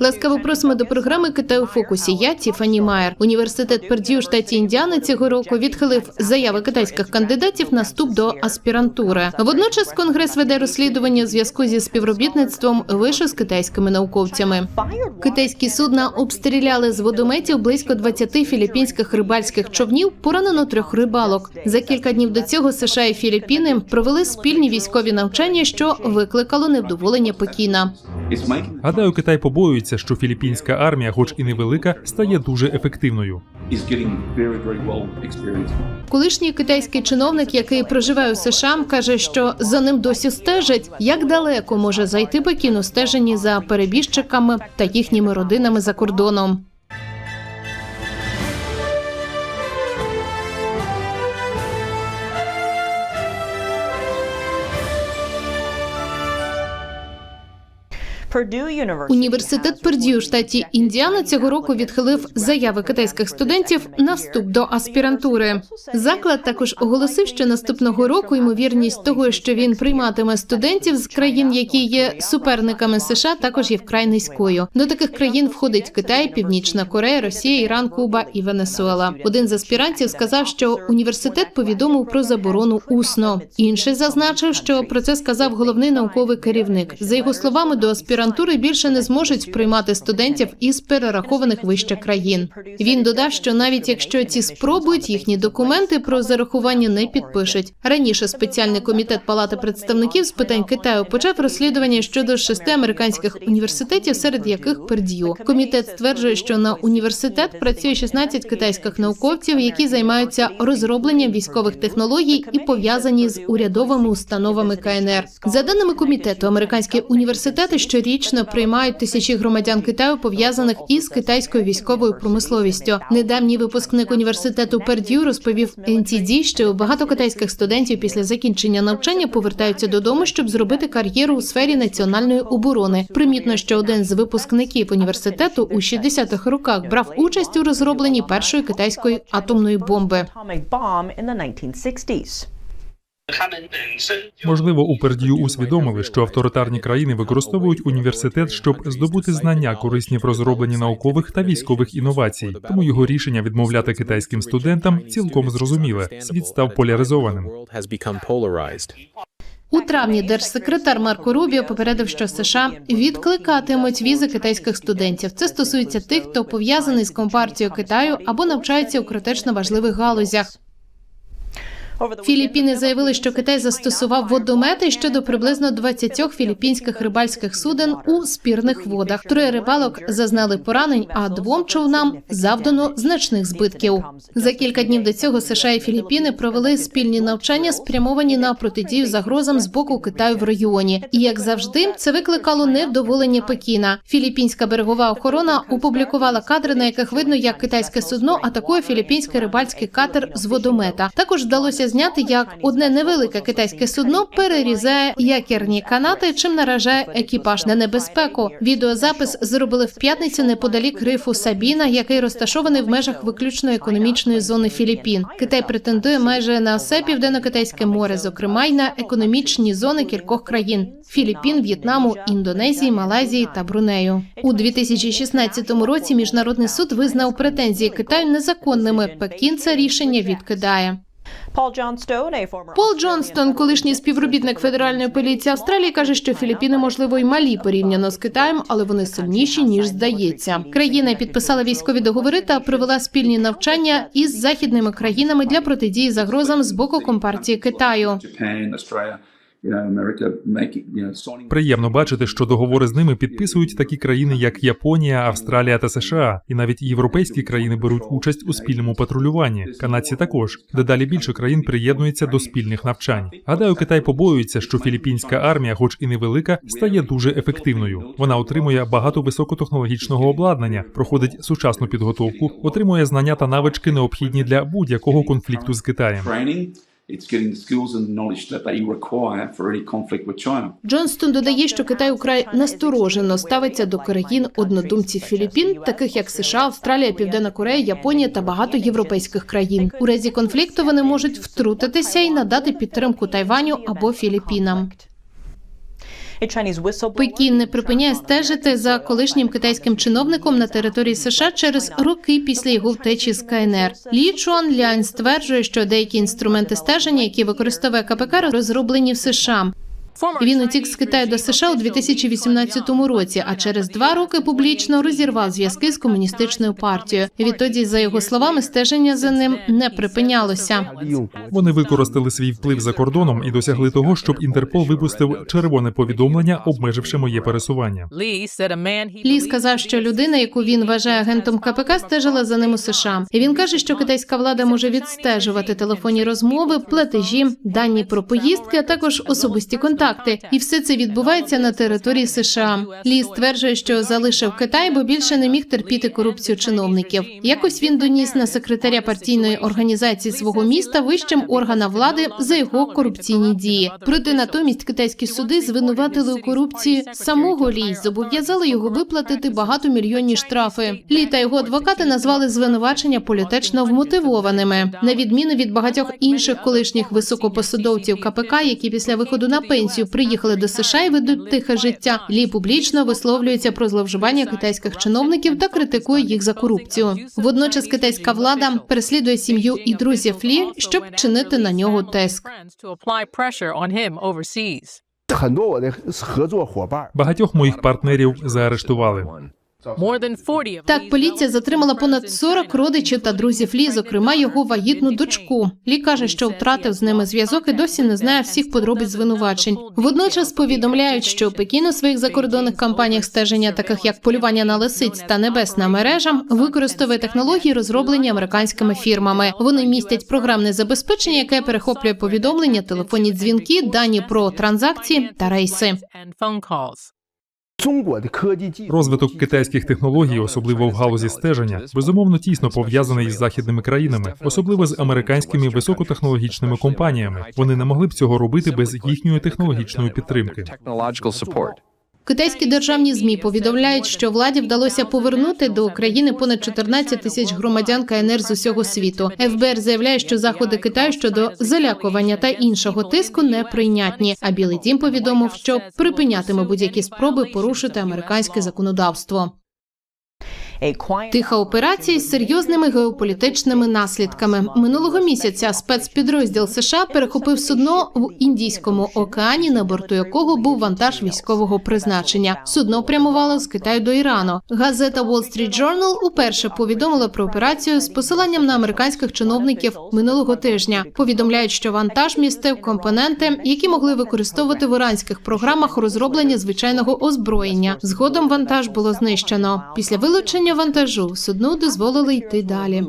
Ласкаво просимо до програми Китай у фокусі. Я Тіфані Майер. Університет Перд'ю штаті Індіана цього року відхилив заяви китайських кандидатів на вступ до аспірантури. Водночас конгрес веде розслідування у зв'язку зі співробітництвом вишу з китайськими науковцями. Китайські судна обстріляли з водометів близько 20 філіппінських рибальських човнів. Поранено трьох рибалок. За кілька днів до цього США і Філіппіни провели спільні військові навчання, що викликало невдоволення Пекіна. Гадаю, Китай побоюється, що філіппінська армія, хоч і невелика, стає дуже ефективною. Колишній китайський чиновник, який проживає у США, каже, що за ним досі стежать. Як далеко може зайти Пекін у стеженні за перебіжчиками та їхніми родинами за кордоном? Університет Перд'ю в штаті Індіана цього року відхилив заяви китайських студентів на вступ до аспірантури. Заклад також оголосив, що наступного року ймовірність того, що він прийматиме студентів з країн, які є суперниками США, також є вкрай низькою. До таких країн входить Китай, Північна Корея, Росія, Іран, Куба і Венесуела. Один з аспірантів сказав, що університет повідомив про заборону усно. Інший зазначив, що про це сказав головний науковий керівник. За його словами, до аспірантури більше не зможуть приймати студентів із перерахованих вище країн. Він додав, що навіть якщо ці спробують, їхні документи про зарахування не підпишуть. Раніше спеціальний комітет Палати представників з питань Китаю почав розслідування щодо шести американських університетів, серед яких Перд'ю. Комітет стверджує, що на університет працює 16 китайських науковців, які займаються розробленням військових технологій і пов'язані з урядовими установами КНР. За даними комітету, американські університети щорічно приймають тисячі громадян Китаю, пов'язаних із китайською військовою промисловістю. Недавній випускник університету Перд'ю розповів NTD, що багато китайських студентів після закінчення навчання повертаються додому, щоб зробити кар'єру у сфері національної оборони. Примітно, що один з випускників університету у 60-х роках брав участь у розробленні першої китайської атомної бомби. Можливо, у Перд'ю усвідомили, що авторитарні країни використовують університет, щоб здобути знання, корисні в розробленні наукових та військових інновацій. Тому його рішення відмовляти китайським студентам цілком зрозуміле. Світ став поляризованим. У травні держсекретар Марко Рубіо попередив, що США відкликатимуть візи китайських студентів. Це стосується тих, хто пов'язаний з компартією Китаю або навчається у критично важливих галузях. Філіппіни заявили, що Китай застосував водомети щодо приблизно 20 філіппінських рибальських суден у спірних водах. Троє рибалок зазнали поранень, а двом човнам завдано значних збитків. За кілька днів до цього США і Філіппіни провели спільні навчання, спрямовані на протидію загрозам з боку Китаю в регіоні. І як завжди, це викликало невдоволення Пекіна. Філіппінська берегова охорона опублікувала кадри, на яких видно, як китайське судно атакує філіппінський рибальський катер з водомета. Також вдалося зняти, як одне невелике китайське судно перерізає якірні канати, чим наражає екіпаж на небезпеку. Відеозапис зробили в п'ятницю неподалік рифу Сабіна, який розташований в межах виключно економічної зони Філіппін. Китай претендує майже на все південно-китайське море, зокрема й на економічні зони кількох країн: Філіппін, В'єтнаму, Індонезії, Малайзії та Брунею. У 2016 році міжнародний суд визнав претензії Китаю незаконними. Пекін це рішення відкидає. Пол Джонстон, колишній співробітник федеральної поліції Австралії, каже, що Філіппіни можливо й малі порівняно з Китаєм, але вони сильніші ніж здається. Країна підписала військові договори та провела спільні навчання із західними країнами для протидії загрозам з боку компартії Китаю. Приємно бачити, що договори з ними підписують такі країни, як Японія, Австралія та США, і навіть європейські країни беруть участь у спільному патрулюванні. Канадці також дедалі більше країн приєднується до спільних навчань. Гадаю, Китай побоюється, що філіппінська армія, хоч і невелика, стає дуже ефективною. Вона отримує багато високотехнологічного обладнання, проходить сучасну підготовку, отримує знання та навички, необхідні для будь-якого конфлікту з Китаєм. It's getting the skills and knowledge that they require for any conflict with China. Джонстон додає, що Китай украй насторожено ставиться до країн однодумців Філіппін, таких як США, Австралія, Південна Корея, Японія та багато європейських країн. У разі конфлікту вони можуть втрутитися і надати підтримку Тайваню або Філіппінам. Пекін не припиняє стежити за колишнім китайським чиновником на території США через роки після його втечі з КНР. Лі Чуан Лянь стверджує, що деякі інструменти стеження, які використовує КПК, розроблені в США. Він утік з Китаю до США у 2018 році, а через два роки публічно розірвав зв'язки з комуністичною партією. Відтоді, за його словами, стеження за ним не припинялося. Вони використали свій вплив за кордоном і досягли того, щоб Інтерпол випустив червоне повідомлення, обмеживши моє пересування. Лі сказав, що людина, яку він вважає агентом КПК, стежила за ним у США. І він каже, що китайська влада може відстежувати телефонні розмови, платежі, дані про поїздки, а також особисті контакти. І все це відбувається на території США. Лі стверджує, що залишив Китай, бо більше не міг терпіти корупцію чиновників. Якось він доніс на секретаря партійної організації свого міста вищим органам влади за його корупційні дії. Проте натомість китайські суди звинуватили у корупції самого Лі, зобов'язали його виплатити багатомільйонні штрафи. Лі та його адвокати назвали звинувачення політично вмотивованими, на відміну від багатьох інших колишніх високопосадовців КПК, які після виходу на пенсію пенсію, приїхали до США і ведуть тихе життя. Лі публічно висловлюється про зловживання китайських чиновників та критикує їх за корупцію. Водночас китайська влада переслідує сім'ю і друзів Лі, щоб чинити на нього тиск. Багатьох моїх партнерів заарештували. More than 40 of Так, поліція затримала понад friends 40 родичів та друзів Лі, зокрема його вагітну дочку. Лі каже, що втратив з ними зв'язок і досі не знає всіх подробиць звинувачень. Водночас повідомляють, що Пекін у своїх закордонних кампаніях стеження, таких як полювання на лисиць та небесна мережа, використовує технології, розроблені американськими фірмами. Вони містять програмне забезпечення, яке перехоплює повідомлення, телефонні дзвінки, дані про транзакції та рейси. Розвиток китайських технологій, особливо в галузі стеження, безумовно тісно пов'язаний із західними країнами, особливо з американськими високотехнологічними компаніями. Вони не могли б цього робити без їхньої технологічної підтримки. Китайські державні змі повідомляють, що владі вдалося повернути до України понад 14 тисяч громадян КНР з усього світу. ФБР заявляє, що заходи Китаю щодо залякування та іншого тиску неприйнятні. А Білий Дім повідомив, що припинятиме будь-які спроби порушити американське законодавство. Тиха операція з серйозними геополітичними наслідками. Минулого місяця спецпідрозділ США перехопив судно в Індійському океані, на борту якого був вантаж військового призначення. Судно прямувало з Китаю до Ірану. Газета Wall Street Journal уперше повідомила про операцію з посиланням на американських чиновників минулого тижня. Повідомляють, що вантаж містив компоненти, які могли використовувати в іранських програмах розроблення звичайного озброєння. Згодом вантаж було знищено. Після вилучення вантажу судну дозволили йти далі.